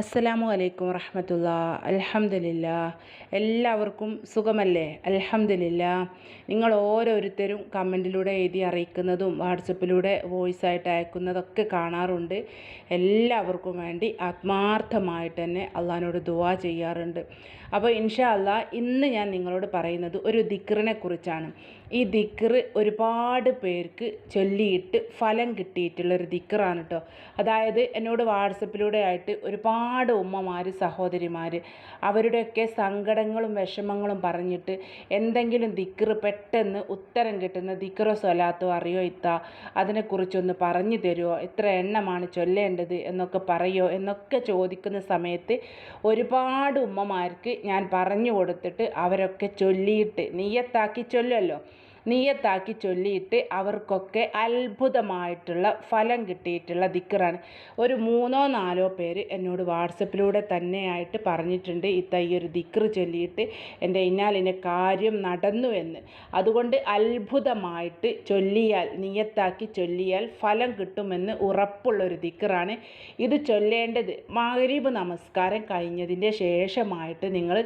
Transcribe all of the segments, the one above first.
അസ്സലാമു അലൈക്കും വറഹമത്തുള്ള. അലഹമില്ല എല്ലാവർക്കും സുഖമല്ലേ? അലഹമില്ല നിങ്ങൾ ഓരോരുത്തരും കമന്റിലൂടെ എഴുതി അറിയിക്കുന്നതും വാട്സപ്പിലൂടെ വോയിസ് ആയിട്ട് അയക്കുന്നതൊക്കെ കാണാറുണ്ട്. എല്ലാവർക്കും വേണ്ടി ആത്മാർത്ഥമായിട്ട് തന്നെ അള്ളഹാനോട് ദുവാ ചെയ്യാറുണ്ട്. അപ്പോൾ ഇൻഷാ അല്ലാ ഇന്ന് ഞാൻ നിങ്ങളോട് പറയുന്നത് ഒരു ദിക്റിനെ കുറിച്ചാണ്. ഈ ദിക്റ് ഒരുപാട് പേർക്ക് ചൊല്ലിയിട്ട് ഫലം കിട്ടിയിട്ടുള്ളൊരു ദിക്റാണ് കേട്ടോ അതായത് എന്നോട് വാട്സപ്പിലൂടെ ആയിട്ട് ഒരുപാട് ഉമ്മമാർ സഹോദരിമാർ അവരുടെയൊക്കെ സങ്കടങ്ങളും വിഷമങ്ങളും പറഞ്ഞിട്ട് എന്തെങ്കിലും ദിക്റ് പെട്ടെന്ന് ഉത്തരം കിട്ടുന്ന ദിക്റോ സ്വലാത്തോ അറിയോ ഇത്ത? അതിനെക്കുറിച്ചൊന്ന് പറഞ്ഞു തരുമോ എത്ര എണ്ണമാണ് ചൊല്ലേണ്ടത് എന്നൊക്കെ പറയുമോ എന്നൊക്കെ ചോദിക്കുന്ന സമയത്ത് ഒരുപാട് ഉമ്മമാർക്ക് ഞാൻ പറഞ്ഞു കൊടുത്തിട്ട് അവരൊക്കെ ചൊല്ലിയിട്ട് നീയത്താക്കി ചൊല്ലുമല്ലോ നീയത്താക്കി ചൊല്ലിയിട്ട് അവർക്കൊക്കെ അത്ഭുതമായിട്ടുള്ള ഫലം കിട്ടിയിട്ടുള്ള ദിക്കറാണ്. ഒരു മൂന്നോ നാലോ പേര് എന്നോട് വാട്സപ്പിലൂടെ തന്നെയായിട്ട് പറഞ്ഞിട്ടുണ്ട് ഇത്ത ഈ ഒരു ദിക്കറ് ചൊല്ലിയിട്ട് എന്റെ ഇന്നാലിന്റെ കാര്യം നടന്നു എന്ന്. അതുകൊണ്ട് അത്ഭുതമായിട്ട് ചൊല്ലിയാൽ നീയത്താക്കി ചൊല്ലിയാൽ ഫലം കിട്ടുമെന്ന് ഉറപ്പുള്ളൊരു ദിക്കറാണ് ഇത് ചൊല്ലേണ്ടത്. മാഗരീബ് നമസ്കാരം കഴിഞ്ഞതിന്റെ ശേഷമായിട്ട് നിങ്ങൾ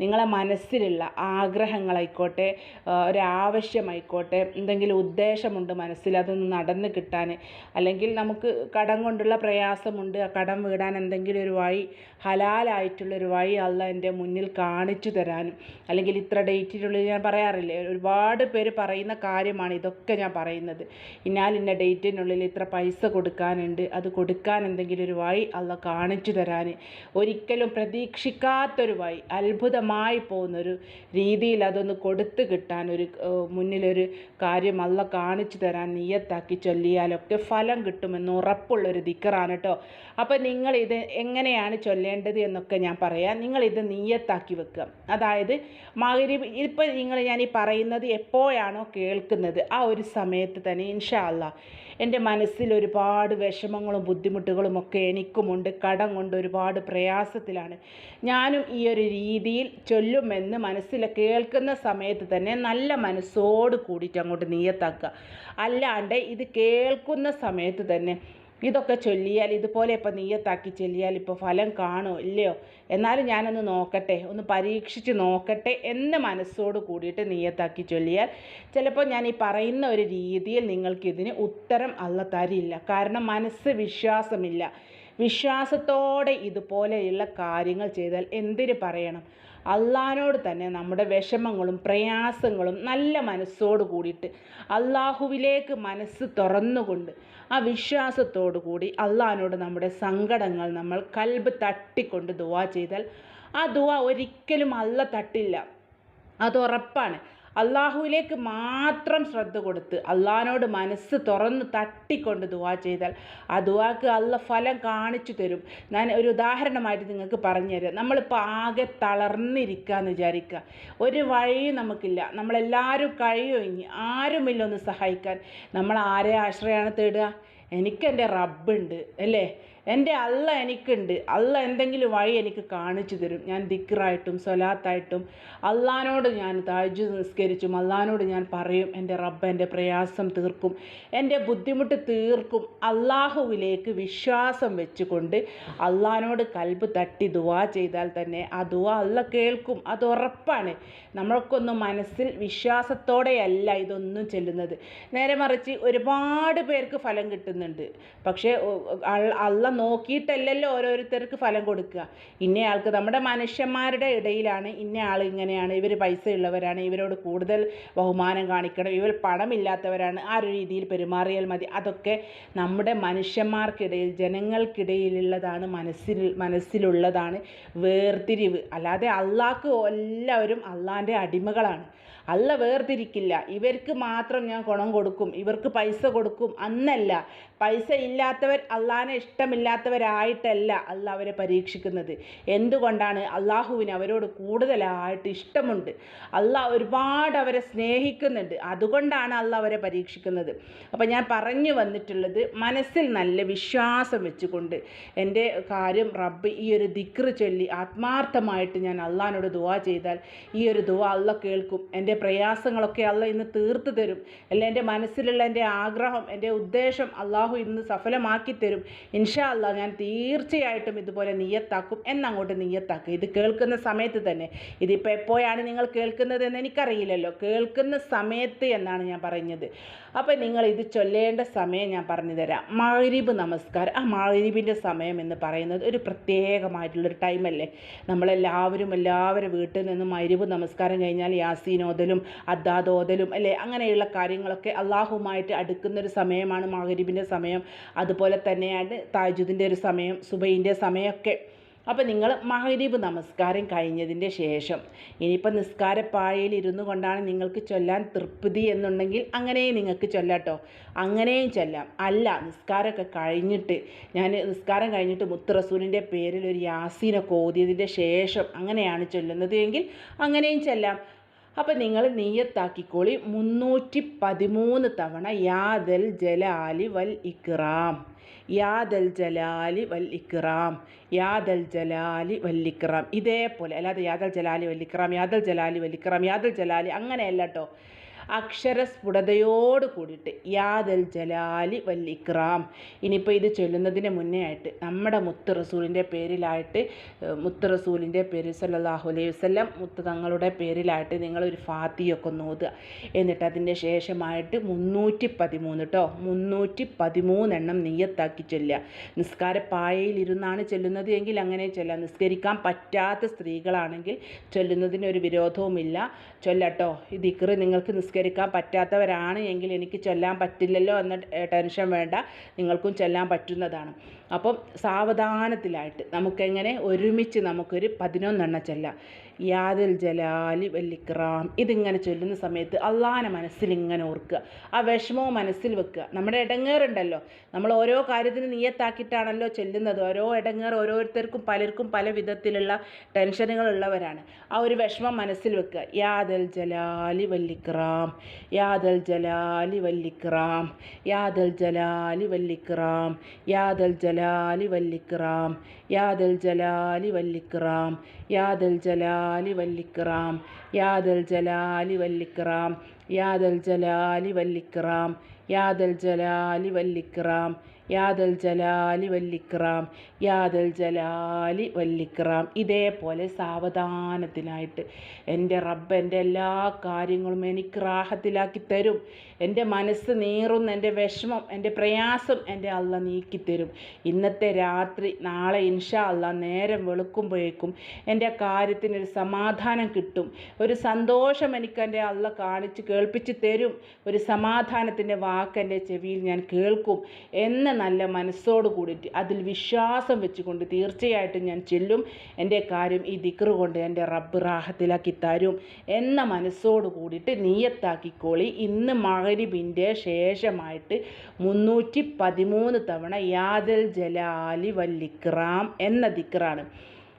നിങ്ങളെ മനസ്സിലുള്ള ആഗ്രഹങ്ങളായിക്കോട്ടെ ഒരാവശ്യമായിക്കോട്ടെ എന്തെങ്കിലും ഉദ്ദേശമുണ്ട് മനസ്സിൽ അതൊന്ന് നടന്ന് കിട്ടാൻ. അല്ലെങ്കിൽ നമുക്ക് കടം കൊണ്ടുള്ള പ്രയാസമുണ്ട് ആ കടം വീടാൻ എന്തെങ്കിലും ഒരു വഴി ഹലാലായിട്ടുള്ളൊരു വഴി അല്ല എന്റെ മുന്നിൽ കാണിച്ചു തരാനും അല്ലെങ്കിൽ ഇത്ര ഡേറ്റിനുള്ളിൽ ഞാൻ പറയാറില്ലേ ഒരുപാട് പേര് പറയുന്ന കാര്യമാണ് ഇതൊക്കെ ഞാൻ പറയുന്നത്. ഇന്നാൽ ഇന്ന ഡേറ്റിനുള്ളിൽ ഇത്ര പൈസ കൊടുക്കാനുണ്ട് അത് കൊടുക്കാൻ എന്തെങ്കിലും ഒരു വഴി അല്ല കാണിച്ചു തരാൻ. ഒരിക്കലും പ്രതീക്ഷിക്കാത്തൊരു വഴി അത്ഭുതമായി പോകുന്നൊരു രീതിയിൽ അതൊന്ന് കൊടുത്തു കിട്ടാൻ ഒരു മുന്നിലൊരു കാര്യം അല്ല കാണിച്ചു തരാൻ നീയത്താക്കി ചൊല്ലിയാലൊക്കെ ഫലം കിട്ടുമെന്ന് ഉറപ്പുള്ളൊരു ദിക്കറാണ് കേട്ടോ അപ്പോൾ നിങ്ങളിത് എങ്ങനെയാണ് ചൊല്ലേണ്ടത് എന്നൊക്കെ ഞാൻ പറയാം. നിങ്ങളിത് നീയത്താക്കി വെക്കുക. അതായത് മകരി ഇപ്പോൾ നിങ്ങൾ ഞാൻ ഈ പറയുന്നത് എപ്പോഴാണോ കേൾക്കുന്നത് ആ ഒരു സമയത്ത് തന്നെ ഇൻഷാ അല്ലാ എന്റെ മനസ്സിൽ ഒരുപാട് വിഷമങ്ങളും ബുദ്ധിമുട്ടുകളും ഒക്കെ എനിക്കുമുണ്ട്. കടം കൊണ്ട് ഒരുപാട് പ്രയാസത്തിലാണ്. ഞാനും ഈ ഒരു രീതിയിൽ ചൊല്ലുമെന്ന് മനസ്സിൽ കേൾക്കുന്ന സമയത്ത് തന്നെ നല്ല മനസ്സോട് കൂടിയിട്ട് അങ്ങോട്ട് നീയത്താക്കുക. അല്ലാണ്ട് ഇത് കേൾക്കുന്ന സമയത്ത് തന്നെ ഇതൊക്കെ ചൊല്ലിയാൽ ഇതുപോലെ ഇപ്പോൾ നീയത്താക്കി ചൊല്ലിയാൽ ഇപ്പോൾ ഫലം കാണുമോ ഇല്ലയോ? എന്നാലും ഞാനൊന്ന് നോക്കട്ടെ ഒന്ന് പരീക്ഷിച്ച് നോക്കട്ടെ എന്ന മനസ്സോട് കൂടിയിട്ട് നീയത്താക്കി ചൊല്ലിയാൽ ചിലപ്പോൾ ഞാൻ ഈ പറയുന്ന ഒരു രീതിയിൽ നിങ്ങൾക്കിതിന് ഉത്തരം അല്ല തരില്ല കാരണം മനസ്സ് വിശ്വാസമില്ല. വിശ്വാസത്തോടെ ഇതുപോലെയുള്ള കാര്യങ്ങൾ ചെയ്താൽ എന്തിന് പറയണം? അള്ളഹാനോട് തന്നെ നമ്മുടെ വിഷമങ്ങളും പ്രയാസങ്ങളും നല്ല മനസ്സോട് കൂടിയിട്ട് അള്ളാഹുവിലേക്ക് മനസ്സ് തുറന്നുകൊണ്ട് ആ വിശ്വാസത്തോടു കൂടി അള്ളഹാനോട് നമ്മുടെ സങ്കടങ്ങൾ നമ്മൾ കൽബ് തട്ടിക്കൊണ്ട് ദുവാ ചെയ്താൽ ആ ദുവാ ഒരിക്കലും അള്ള തട്ടില്ല. അത് ഉറപ്പാണ്. അള്ളാഹുവിലേക്ക് മാത്രം ശ്രദ്ധ കൊടുത്ത് അള്ളാഹിനോട് മനസ്സ് തുറന്ന് തട്ടിക്കൊണ്ട് ദുവാ ചെയ്താൽ ആ ദുവാക്ക് അള്ള ഫലം കാണിച്ചു തരും. ഞാൻ ഒരു ഉദാഹരണമായിട്ട് നിങ്ങൾക്ക് പറഞ്ഞു തരാം നമ്മളിപ്പോൾ ആകെ തളർന്നിരിക്കുക എന്ന് വിചാരിക്കുക. ഒരു വഴിയും നമുക്കില്ല. നമ്മളെല്ലാവരും കഴിയൊഴിഞ്ഞ് ആരുമില്ല ഒന്ന് സഹായിക്കാൻ. നമ്മൾ ആരെ ആശ്രയമാണ് തേടുക? എനിക്കെന്റെ റബ്ബുണ്ട് അല്ലേ? എന്റെ അല്ല എനിക്കുണ്ട്. അല്ല എന്തെങ്കിലും വഴി എനിക്ക് കാണിച്ചു തരും. ഞാൻ ദിക്റായിട്ടും സ്വലാത്തായിട്ടും അള്ളഹാനോട് ഞാൻ താഴ്ച നിസ്കരിച്ചും അള്ളഹാനോട് ഞാൻ പറയും എന്റെ റബ്ബ് എന്റെ പ്രയാസം തീർക്കും. എന്റെ ബുദ്ധിമുട്ട് തീർക്കും. അള്ളാഹുവിലേക്ക് വിശ്വാസം വെച്ചുകൊണ്ട് അള്ളഹാനോട് കൽബ് തട്ടി ദുവാ ചെയ്താൽ തന്നെ ആ ദുവാ അല്ല കേൾക്കും. അത് ഉറപ്പാണ്. നമ്മൾക്കൊന്നും മനസ്സിൽ വിശ്വാസത്തോടെയല്ല ഇതൊന്നും ചെല്ലുന്നത്. നേരെ മറിച്ച് ഒരുപാട് പേർക്ക് ഫലം കിട്ടുന്നുണ്ട്. പക്ഷേ അള്ള നോക്കിയിട്ടല്ലല്ലോ ഓരോരുത്തർക്ക് ഫലം കൊടുക്കുക. ഇന്നയാൾക്ക് നമ്മുടെ മനുഷ്യന്മാരുടെ ഇടയിലാണ് ഇന്ന ആൾ ഇങ്ങനെയാണ് ഇവർ പൈസ ഉള്ളവരാണ് ഇവരോട് കൂടുതൽ ബഹുമാനം കാണിക്കണം ഇവർ പണമില്ലാത്തവരാണ് ആ ഒരു രീതിയിൽ പെരുമാറിയാൽ മതി. അതൊക്കെ നമ്മുടെ മനുഷ്യന്മാർക്കിടയിൽ ജനങ്ങൾക്കിടയിലുള്ളതാണ് മനസ്സിൽ മനസ്സിലുള്ളതാണ് വേർതിരിവ്. അല്ലാതെ അള്ളാഹ്ക്ക് എല്ലാവരും അള്ളാന്റെ അടിമകളാണ്. അല്ല വേർതിരിക്കില്ല. ഇവർക്ക് മാത്രം ഞാൻ ഗുണം കൊടുക്കും. ഇവർക്ക് പൈസ കൊടുക്കും. അന്നല്ല. പൈസ ഇല്ലാത്തവർ അള്ളാഹിനെ ഇഷ്ടമില്ലാത്തവരായിട്ടല്ല അല്ല അവരെ പരീക്ഷിക്കുന്നത്. എന്തുകൊണ്ടാണ്? അള്ളാഹുവിന് അവരോട് കൂടുതലായിട്ട് ഇഷ്ടമുണ്ട്. അള്ളാഹ് ഒരുപാട് അവരെ സ്നേഹിക്കുന്നുണ്ട്. അതുകൊണ്ടാണ് അല്ല അവരെ പരീക്ഷിക്കുന്നത്. അപ്പോൾ ഞാൻ പറഞ്ഞു വന്നിട്ടുള്ളത് മനസ്സിൽ നല്ല വിശ്വാസം വെച്ചുകൊണ്ട് എന്റെ കാര്യം റബ്ബ് ഈ ഒരു ദിക്റ് ചൊല്ലി ആത്മാർത്ഥമായിട്ട് ഞാൻ അള്ളാഹിനോട് ദുവാ ചെയ്താൽ ഈ ഒരു ദുവാ അല്ല കേൾക്കും. എന്റെ എന്റെ പ്രയാസങ്ങളൊക്കെ അല്ല ഇന്ന് തീർത്തു തരും. അല്ല എന്റെ മനസ്സിലുള്ള എന്റെ ആഗ്രഹം എന്റെ ഉദ്ദേശം അള്ളാഹു ഇന്ന് സഫലമാക്കി തരും. ഇൻഷാ അല്ല ഞാൻ തീർച്ചയായിട്ടും ഇതുപോലെ നീയത്താക്കും എന്നങ്ങോട്ട് നീയത്താക്കും. ഇത് കേൾക്കുന്ന സമയത്ത് തന്നെ. ഇതിപ്പോൾ എപ്പോഴാണ് നിങ്ങൾ കേൾക്കുന്നത് എന്ന് എനിക്കറിയില്ലല്ലോ. കേൾക്കുന്ന സമയത്ത് എന്നാണ് ഞാൻ പറഞ്ഞത് അപ്പോൾ നിങ്ങൾ ഇത് ചൊല്ലേണ്ട സമയം ഞാൻ പറഞ്ഞു തരാം. മഗ്രിബ് നമസ്കാരം. ആ മഗ്രിബിന്റെ സമയം എന്ന് പറയുന്നത് ഒരു പ്രത്യേകമായിട്ടുള്ളൊരു ടൈമല്ലേ നമ്മളെല്ലാവരും എല്ലാവരും വീട്ടിൽ നിന്നും മഗ്രിബ് നമസ്കാരം കഴിഞ്ഞാൽ യാസീനോദലും അദ്ദാദോദലും അദ്ദാദ് അല്ലേ? അങ്ങനെയുള്ള കാര്യങ്ങളൊക്കെ അള്ളാഹുമായിട്ട് അടുക്കുന്ന ഒരു സമയമാണ് മഗ്രിബിന്റെ സമയം. അതുപോലെ തന്നെയാണ് താജുദിന്റെ ഒരു സമയം സുബൈന്റെ സമയമൊക്കെ. അപ്പോൾ നിങ്ങൾ മഹരീബ് നമസ്കാരം കഴിഞ്ഞതിന്റെ ശേഷം ഇനിയിപ്പോൾ നിസ്കാരപ്പായയിൽ ഇരുന്നു കൊണ്ടാണ് നിങ്ങൾക്ക് ചൊല്ലാൻ തൃപ്തി എന്നുണ്ടെങ്കിൽ അങ്ങനെയും നിങ്ങൾക്ക് ചൊല്ലാട്ടോ അങ്ങനെയും ചൊല്ലാം. അല്ല നിസ്കാരമൊക്കെ കഴിഞ്ഞിട്ട് ഞാൻ നിസ്കാരം കഴിഞ്ഞിട്ട് മുത്തറസൂലിന്റെ പേരിൽ ഒരു യാസീനൊക്കെ ഓതിയതിന്റെ ശേഷം അങ്ങനെയാണ് ചൊല്ലുന്നത് എങ്കിൽ അങ്ങനെയും ചൊല്ലാം. അപ്പം നിങ്ങൾ നീയത്താക്കിക്കോളി മുന്നൂറ്റി പതിമൂന്ന് തവണ യാദൽ ജലാലി വൽ ഇക്റാം. യാദൽ ജലാലി വൽ ഇക്റാം യാദൽ ജലാലി വൽ ഇക്റാം. ഇതേപോലെ അല്ലാതെ യാദൽ ജലാലി വൽ ഇക്റാം യാദൽ ജലാലി വൽ ഇക്റാം യാദൽ ജലാലി അങ്ങനെയല്ല കേട്ടോ അക്ഷരസ്ഫുടതയോട് കൂടിയിട്ട് യാദൽ ജലാലി വല്ലിക്രാം. ഇനിയിപ്പോൾ ഇത് ചൊല്ലുന്നതിന് മുന്നേ ആയിട്ട് നമ്മുടെ മുത്ത് റസൂലിന്റെ പേരിലായിട്ട് മുത്ത് റസൂലിന്റെ പേര് സല്ലാഹു അലൈഹി വസ്ലം മുത്ത് തങ്ങളുടെ പേരിലായിട്ട് നിങ്ങളൊരു ഫാത്തിയൊക്കെ ഒന്ന് ഓതുക. എന്നിട്ട് അതിന്റെ ശേഷമായിട്ട് മുന്നൂറ്റി പതിമൂന്ന് കേട്ടോ മുന്നൂറ്റി പതിമൂന്നെണ്ണം നെയ്യത്താക്കി ചൊല്ലുക. നിസ്കാരപ്പായയിലിരുന്നാണ് ചൊല്ലുന്നത് എങ്കിൽ അങ്ങനെ ചൊല്ലാം നിസ്കരിക്കാൻ പറ്റാത്ത സ്ത്രീകളാണെങ്കിൽ ചൊല്ലുന്നതിന് ഒരു വിരോധവുമില്ല. ചൊല്ലട്ടോ. ഈ ദിക്റ് നിങ്ങൾക്ക് നിസ്കരിക്കാൻ പറ്റാത്തവരാണ് എങ്കിൽ എനിക്ക് ചൊല്ലാൻ പറ്റില്ലല്ലോ എന്ന ടെൻഷൻ വേണ്ട. നിങ്ങൾക്കും ചൊല്ലാൻ പറ്റുന്നതാണ്. അപ്പം സാവധാനത്തിലായിട്ട് നമുക്കെങ്ങനെ ഒരുമിച്ച് നമുക്കൊരു പതിനൊന്നെണ്ണം ചൊല്ലാം. യാദൽ ജലാലി വല്ലിക്റാം ഇതിങ്ങനെ ചൊല്ലുന്ന സമയത്ത് അള്ളാഹാനെ മനസ്സിൽ ഇങ്ങനെ ഓർക്കുക. ആ വിഷമവും മനസ്സിൽ വെക്കുക. നമ്മുടെ ഇടങ്ങേറുണ്ടല്ലോ നമ്മൾ ഓരോ കാര്യത്തിന് നിയത്താക്കിയിട്ടാണല്ലോ ചെല്ലുന്നത്. ഓരോ ഇടങ്ങേർ ഓരോരുത്തർക്കും പലർക്കും പല വിധത്തിലുള്ള ടെൻഷനുകൾ ഉള്ളവരാണ് ആ ഒരു വിഷമം മനസ്സിൽ വെക്കുക. യാദൽ ജലാലി വല്ലിക്റാം യാദൽ ജലാലി വല്ലിക്റാം യാദൽ ജലാലി വല്ലിക്റാം യാദൽ ജലാലി വല്ലിക്റാം യാദൽ ജലാലി വല്ലിക്റാം യാദൽ ജലാലി വല്ലിക്റാം യാദൽ ജലാലി വല്ലിക്കറാം യാദൽ ജലാലി വല്ലിക്കറാം യാദൽ ജലാലി വല്ലിക്കറാം യാദൽ ജലാലി വല്ലിക്കറാം യാദൽ ജലാലി വല്ലിക്കറാം ഇതേപോലെ സാവധാനത്തിനായിട്ട് എന്റെ റബ്ബ് എന്റെ എല്ലാ കാര്യങ്ങളും എനിക്ക് റാഹത്തിലാക്കി തരും. എന്റെ മനസ്സ് നീറുന്ന എന്റെ വിഷമം എന്റെ പ്രയാസം എന്റെ അള്ള നീക്കിത്തരും. ഇന്നത്തെ രാത്രി നാളെ ഇൻഷാ അല്ല നേരം വെളുക്കുമ്പോഴേക്കും എന്റെ കാര്യത്തിനൊരു സമാധാനം കിട്ടും. ഒരു സന്തോഷം എനിക്ക് എന്റെ അള്ള കാണിച്ച് കേൾപ്പിച്ച് തരും. ഒരു സമാധാനത്തിന്റെ വാക്ക് എന്റെ ചെവിയിൽ ഞാൻ കേൾക്കും എന്ന നല്ല മനസ്സോട് കൂടിയിട്ട് അതിൽ വിശ്വാസം വെച്ചുകൊണ്ട് തീർച്ചയായിട്ടും ഞാൻ ചെല്ലും. എന്റെ കാര്യം ഈ ദിക്റ് കൊണ്ട് എന്റെ റബ്ബ് റാഹത്തിലാക്കി തരും എന്ന മനസ്സോട് കൂടിയിട്ട് നീയത്താക്കിക്കോളി. ഇന്ന് മകരിബിന്റെ ശേഷമായിട്ട് മുന്നൂറ്റി പതിമൂന്ന് തവണ യാദൽ ജലാലി വല്ലിക്രാം എന്ന ദിക്റാണ്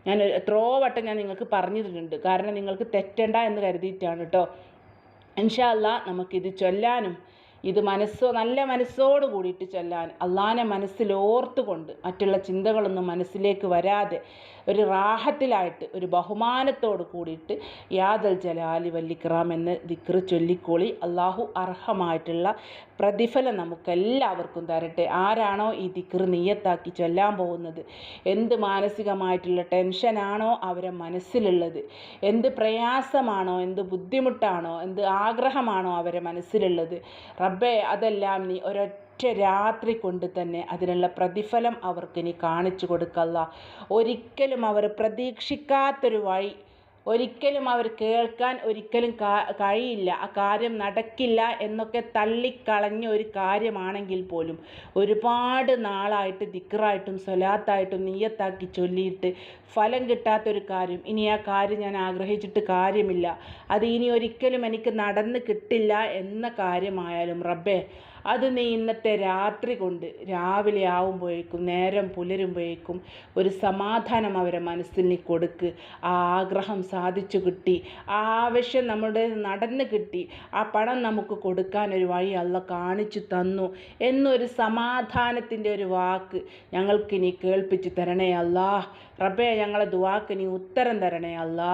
ഞാൻ എത്രയോ വട്ടം ഞാൻ നിങ്ങൾക്ക് പറഞ്ഞിട്ടുണ്ട്. കാരണം നിങ്ങൾക്ക് തെറ്റണ്ട എന്ന് കരുതിയിട്ടാണ് കേട്ടോ ഇൻഷാ അല്ലാ നമുക്കിത് ചൊല്ലാനും ഇത് മനസ്സോ നല്ല മനസ്സോട് കൂടിയിട്ട് ചൊല്ലാൻ അള്ളാനെ മനസ്സിലോർത്തുകൊണ്ട് മറ്റുള്ള ചിന്തകളൊന്നും മനസ്സിലേക്ക് വരാതെ ഒരു റാഹത്തിലായിട്ട് ഒരു ബഹുമാനത്തോട് കൂടിയിട്ട് യാദൽ ജലാലി വല്ലിക്റാം എന്ന് ദിക്റ് ചൊല്ലിക്കോളി. അള്ളാഹു അർഹമായിട്ടുള്ള പ്രതിഫലം നമുക്കെല്ലാവർക്കും തരട്ടെ. ആരാണോ ഈ ദിക്റ് നീയത്താക്കി ചൊല്ലാൻ പോകുന്നത്? എന്ത് മാനസികമായിട്ടുള്ള ടെൻഷനാണോ അവരെ മനസ്സിലുള്ളത്? എന്ത് പ്രയാസമാണോ എന്ത് ബുദ്ധിമുട്ടാണോ എന്ത് ആഗ്രഹമാണോ അവരെ മനസ്സിലുള്ളത്? റബ്ബേ അതെല്ലാം നീ ഒരൊറ്റ രാത്രി കൊണ്ട് തന്നെ അതിനുള്ള പ്രതിഫലം അവർക്ക് നീ കാണിച്ചു കൊടുക്കല്ല. ഒരിക്കലും അവർ പ്രതീക്ഷിക്കാത്തൊരു വഴി ഒരിക്കലും അവർ കേൾക്കാൻ ഒരിക്കലും കഴിയില്ല. ആ കാര്യം നടക്കില്ല എന്നൊക്കെ തള്ളിക്കളഞ്ഞ ഒരു കാര്യമാണെങ്കിൽ പോലും ഒരുപാട് നാളായിട്ട് ദിക്റായിട്ടും സ്വലാത്തായിട്ടും നീയത്താക്കി ചൊല്ലിയിട്ട് ഫലം കിട്ടാത്തൊരു കാര്യം. ഇനി ആ കാര്യം ഞാൻ ആഗ്രഹിച്ചിട്ട് കാര്യമില്ല. അത് ഇനി ഒരിക്കലും എനിക്ക് നടന്ന് കിട്ടില്ല എന്ന കാര്യമായാലും റബ്ബേ അത് നീ ഇന്നത്തെ രാത്രി കൊണ്ട് രാവിലെ ആവുമ്പോഴേക്കും നേരം പുലരുമ്പോഴേക്കും ഒരു സമാധാനം അവരെ മനസ്സിൽ നീ കൊടുക്ക്. ആ ആഗ്രഹം സാധിച്ചു കിട്ടി. ആ ആവശ്യം നമ്മുടെ നടന്ന് കിട്ടി. ആ പണം നമുക്ക് കൊടുക്കാൻ ഒരു വഴി അല്ല കാണിച്ചു തന്നു എന്നൊരു സമാധാനത്തിന്റെ ഒരു വാക്ക് ഞങ്ങൾക്കിനി കേൾപ്പിച്ചു തരണേ അല്ലാ റബ്ബെ ഞങ്ങളെ ദുവാക്ക് നീ ഉത്തരം തരണേ. അല്ലാ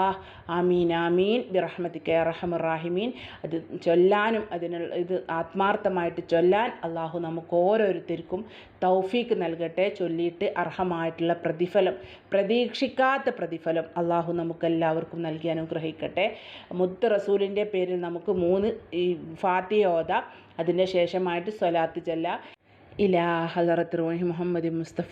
ആമീൻ ആമീൻ. ബിറഹ്മത്തിക്കെ റഹമുറാഹിമീൻ അത് ചൊല്ലാനും അതിനുള്ള ഇത് ആത്മാർത്ഥമായിട്ട് ചൊല്ലാൻ അള്ളാഹു നമുക്ക് ഓരോരുത്തർക്കും തൗഫീക്ക് നൽകട്ടെ. ചൊല്ലിയിട്ട് അർഹമായിട്ടുള്ള പ്രതിഫലം പ്രതീക്ഷിക്കാത്ത പ്രതിഫലം അള്ളാഹു നമുക്കെല്ലാവർക്കും നൽകി അനുഗ്രഹിക്കട്ടെ. മുത്ത് റസൂലിന്റെ പേരിൽ നമുക്ക് മൂന്ന് ഈ ഫാത്തിയ ഓതാം. അതിന്റെ ശേഷമായിട്ട് സ്വലാത്ത് ചെല്ലാം. ഇലാ ഹലറത്ത് റൂഹി മുഹമ്മദ് മുസ്തഫ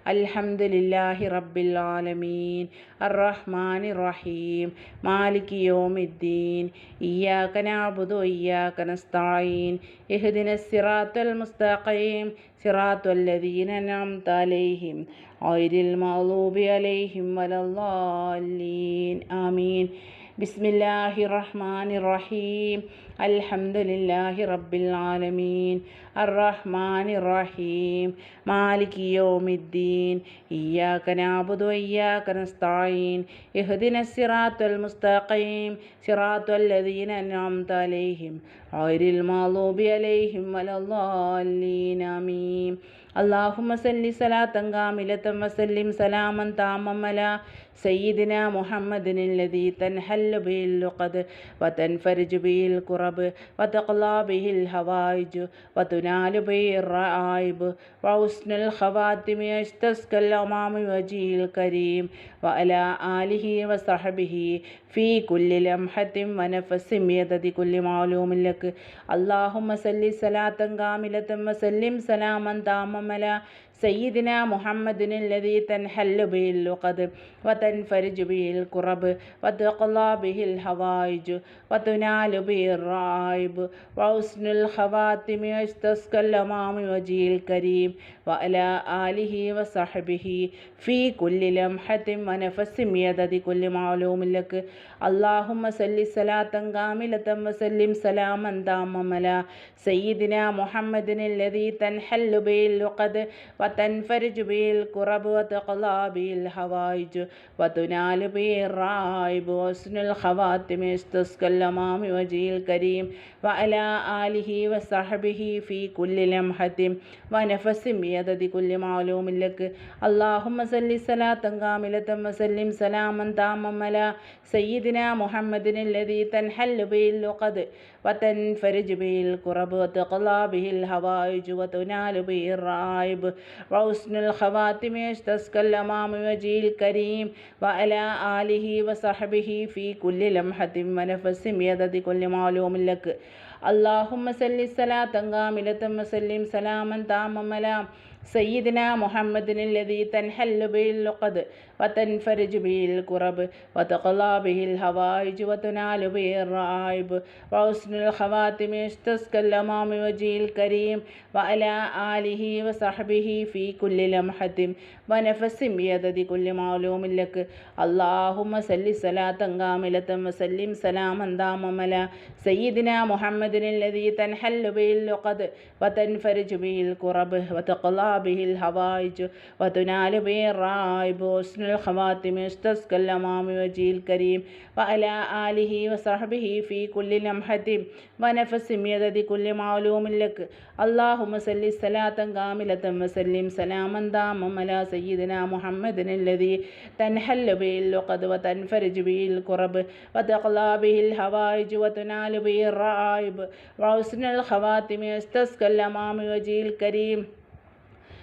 അൽഹംദുലില്ലാഹി റബ്ബിൽ ആലമീൻ. അറഹ്മാൻ റഹീം മാലിക് യോമിദ്ദീൻ. ഇയ്യാക നഅബുദു വഇയ്യാക നസ്തഈൻ. ഇഹ്ദിന സിറാത്തൽ മുസ്തഖീം. സിറാത്തൽ ലദീന അൻഅംത അലൈഹിം. ഗൈറിൽ മഗ്ദൂബി അലൈഹിം വലദ്ദാല്ലീൻ ആമീൻ. ബിസ്മില്ലാഹി റഹ്മാനി റഹീം അൽഹംദുലില്ലാഹി റബ്ബിൽ ആലമീൻ അർറഹ്മാനി റഹീം മാലിക് യൗമിദ്ദീൻ ഇയ്യാക നഅബുദു വഇയ്യാക നസ്തഈൻ ഇഹ്ദിന സിറാത്തൽ മുസ്തഖീം സിറാത്തൽ ലദീന അൻഅംത അലൈഹിം ഗൈറിൽ മഗ്ദൂബി അലൈഹിം വലദ്ദാല്ലീൻ ആമീൻ اللهم صل صلاة كاملة وسلم سلاما تاما على سيدنا محمد الذي تنحل به اللقد وتنفرج به الكرب وتقلى به الهوائج وتنال به الرائب وحسن الخواتم يستسقى الأمام وجهه الكريم وعلى آله وصحبه في كل لمحة ونفس بيد كل معلوم لك اللهم صل صلاة كاملة وسلم سلاما تاما സയ്യിദിന മുഹമ്മദിനുല്ലതി തൻഹല്ലു ബിൽ ലുഖദ് വതൻഫരിജു ബിൽ കുറബ് വതുഖ്ലാ ബിഹിൽ ഹവായിജു വതുനാലു ബിർ റായിബ് വഹുസ്നുൽ ഖവാതിമി വസ്തസ്കൽ വജീൽ കരീം വഅല ആലിഹി വസഹബിഹി ഫീ കുല്ലി ലംഹത്തിൻ വനഫസിൻ യദദി കുല്ലി മാലൂമിൻ ലക് അല്ലാഹുമ്മ സല്ലി സലാത്തൻ കാമിലത്തൻ വസല്ലിം സലാമൻ താമമല സയ്യിദിന മുഹമ്മദിനുല്ലതി തൻഹല്ലു ബിൽ ലുഖദ് الذي تنحل به اللقد وتنفرج به الكرب وتقلى به الحوائج وتنال به الرائب وحسن الخواتم استسقى الأمام وجه الكريم وعلى آله وصحبه في كل لمحة ونفس بيد كل معلوم لك اللهم صل صلاة كاملة وسلم سلاما تاما على سيدنا محمد الذي تنحل به اللقد وتنفرج به الكرب وتقلى به الهوائج وتنال به الرائب وحسن الخواتم يستسقى الأمام وجه الكريم وعلى آله وصحبه في كل لمحة ونفس بيد كل معلوم لك اللهم صل صلاة كاملة وسلم سلاما تاما على سيدنا محمد الذي تنحل به اللقد وتنفرج به الكرب وتقلى به الهوائج وتنال به الرائب وحسن الخواتم يستسقى الأمام وجه الكريم وعلى آله وصحبه في كل لمحة ونفس بيد كل معلوم لك اللهم صل صلاة كاملة وسلم سلاما داما على سيدنا محمد الذي تنحل به اللقد وتنفرج به الكرب وتقلى به الهوائج وتنال به الرائب وحسن الخواتم يستسقى الأمام وجه الكريم وعلى آله وصحبه في كل لمحة ونفس بيد كل معلوم لك اللهم صل صلاة كاملة وسلم سلاما داما على سيدنا محمد الذي تنحل به اللقد وتنفرج به الكرب وتقلى به الهوائج وتنال به الرائب وحسن الخواتم يستسقى الأمام وجه الكريم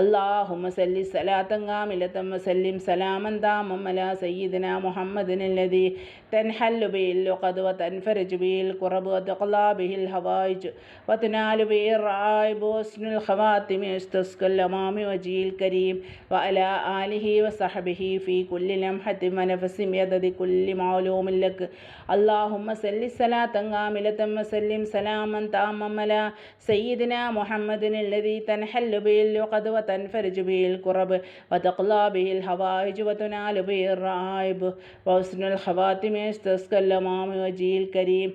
اللهم صل صلاة كاملة وسلم سلاما تاما على سيدنا محمد الذي تنحل به اللقد وتنفرج به الكرب وتقلى به الهوائج وتنال به الرعائب وحسن الخواتم يستسقى الأمام وجه الكريم وعلى آله وصحبه في كل لمحة ونفس يدد كل معلوم لك. اللهم صل صلاة كاملة وسلم سلاما تاما على سيدنا محمد الذي تنحل به اللقد وتنفرج به الكرب وتقلى به الهوائج وتنال به الرعائب وحسن الخواتم يستسقى الأمام وجه الكريم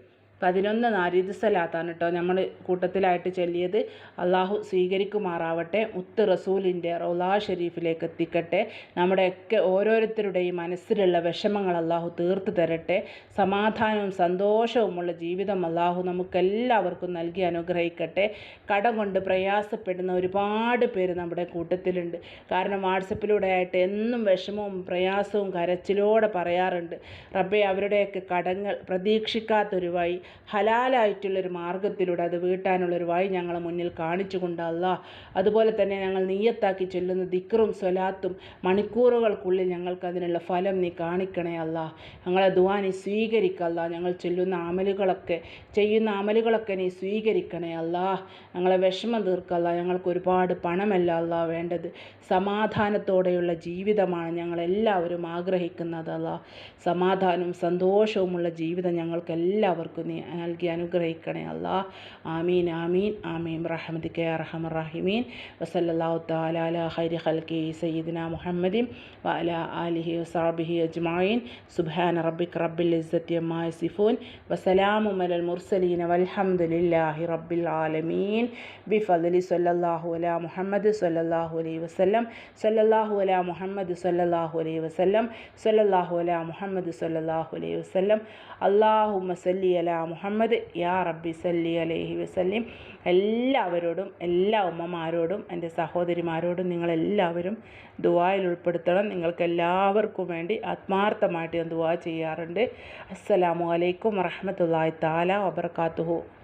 പതിനൊന്ന് നാരീദ് സലാത്താണ് കേട്ടോ നമ്മൾ കൂട്ടത്തിലായിട്ട് ചൊല്ലിയത്. അള്ളാഹു സ്വീകരിക്കുമാറാവട്ടെ. മുത്ത് റസൂലിന്റെ റൗലാ ഷെരീഫിലേക്ക് എത്തിക്കട്ടെ. നമ്മുടെയൊക്കെ ഓരോരുത്തരുടെയും മനസ്സിലുള്ള വിഷമങ്ങൾ അള്ളാഹു തീർത്തു തരട്ടെ. സമാധാനവും സന്തോഷവുമുള്ള ജീവിതം അള്ളാഹു നമുക്കെല്ലാവർക്കും നൽകി അനുഗ്രഹിക്കട്ടെ. കടം കൊണ്ട് പ്രയാസപ്പെടുന്ന ഒരുപാട് പേര് നമ്മുടെ കൂട്ടത്തിലുണ്ട്. കാരണം വാട്സപ്പിലൂടെ ആയിട്ട് എന്നും വിഷമവും പ്രയാസവും കരച്ചിലോടെ പറയാറുണ്ട്. റബ്ബെ അവരുടെയൊക്കെ കടങ്ങൾ പ്രതീക്ഷിക്കാത്തൊരു വഴി. ഹലാലായിട്ടുള്ളൊരു മാർഗത്തിലൂടെ അത് വീട്ടാനുള്ളൊരു വഴി ഞങ്ങളെ മുന്നിൽ കാണിച്ചു കൊണ്ടല്ല അതുപോലെ തന്നെ ഞങ്ങൾ നീയത്താക്കി ചൊല്ലുന്ന ദിക്റും സ്വലാത്തും മണിക്കൂറുകൾക്കുള്ളിൽ ഞങ്ങൾക്ക് അതിനുള്ള ഫലം നീ കാണിക്കണേ അല്ല ഞങ്ങളെ ദുവാ നീ സ്വീകരിക്കല്ല ഞങ്ങൾ ചൊല്ലുന്ന അമലുകളൊക്കെ ചെയ്യുന്ന അമലുകളൊക്കെ നീ സ്വീകരിക്കണേ അല്ല ഞങ്ങളെ വിഷമം തീർക്കല്ല ഞങ്ങൾക്ക് ഒരുപാട് പണമല്ല അല്ല വേണ്ടത്. സമാധാനത്തോടെയുള്ള ജീവിതമാണ് ഞങ്ങളെല്ലാവരും ആഗ്രഹിക്കുന്നത് സമാധാനവും സന്തോഷവുമുള്ള ജീവിതം ഞങ്ങൾക്ക് എല്ലാവർക്കും നീ നൽകി അനുഗ്രഹിക്കണേ അല്ലാ ആമീൻ ആമീൻ ആമീൻ. റഹമദിക്ക അറഹമർ റഹിമീൻ. വസല്ലാഹു താല അല ഹൈരി ഖൽക്കി സയ്യിദിന മുഹമ്മദിൻ വഅല ആലിഹി വസാബിഹി അജ്മായിൻ സുബ്ഹാന റബ്ബിക് റബ്ബിൽ ഇസ്സത്തി അമ്മായ യസിഫൂൻ. വസലാമു മലൽ മുർസലീന വൽഹംദുലില്ലാഹി റബ്ബിൽ ആലമീൻ. ബിഫലി സല്ലല്ലാഹു അലാ മുഹമ്മദ് സല്ലല്ലാഹു അലൈഹി വസല്ലം. സല്ലല്ലാഹു അലാ മുഹമ്മദ് സല്ലല്ലാഹു അലൈഹി വസല്ലം. സല്ലല്ലാഹു അലാ മുഹമ്മദ് സല്ലല്ലാഹു അലൈഹി വസല്ലം. അല്ലാഹുമ്മ സല്ലി അലാ മുഹമ്മദ് യാ റബ്ബി സല്ലി അലൈഹി വസല്ലിം എല്ലാവരോടും എല്ലാ ഉമ്മമാരോടും എന്റെ സഹോദരിമാരോടും നിങ്ങളെല്ലാവരും ദുവായിൽ ഉൾപ്പെടുത്തണം. നിങ്ങൾക്ക് എല്ലാവർക്കും വേണ്ടി ആത്മാർത്ഥമായിട്ട് ഞാൻ ദുവാ ചെയ്യാറുണ്ട്. അസ്സലാമു അലൈക്കും വറഹമത്തല്ലാഹി താല വബർക്കാത്തുഹു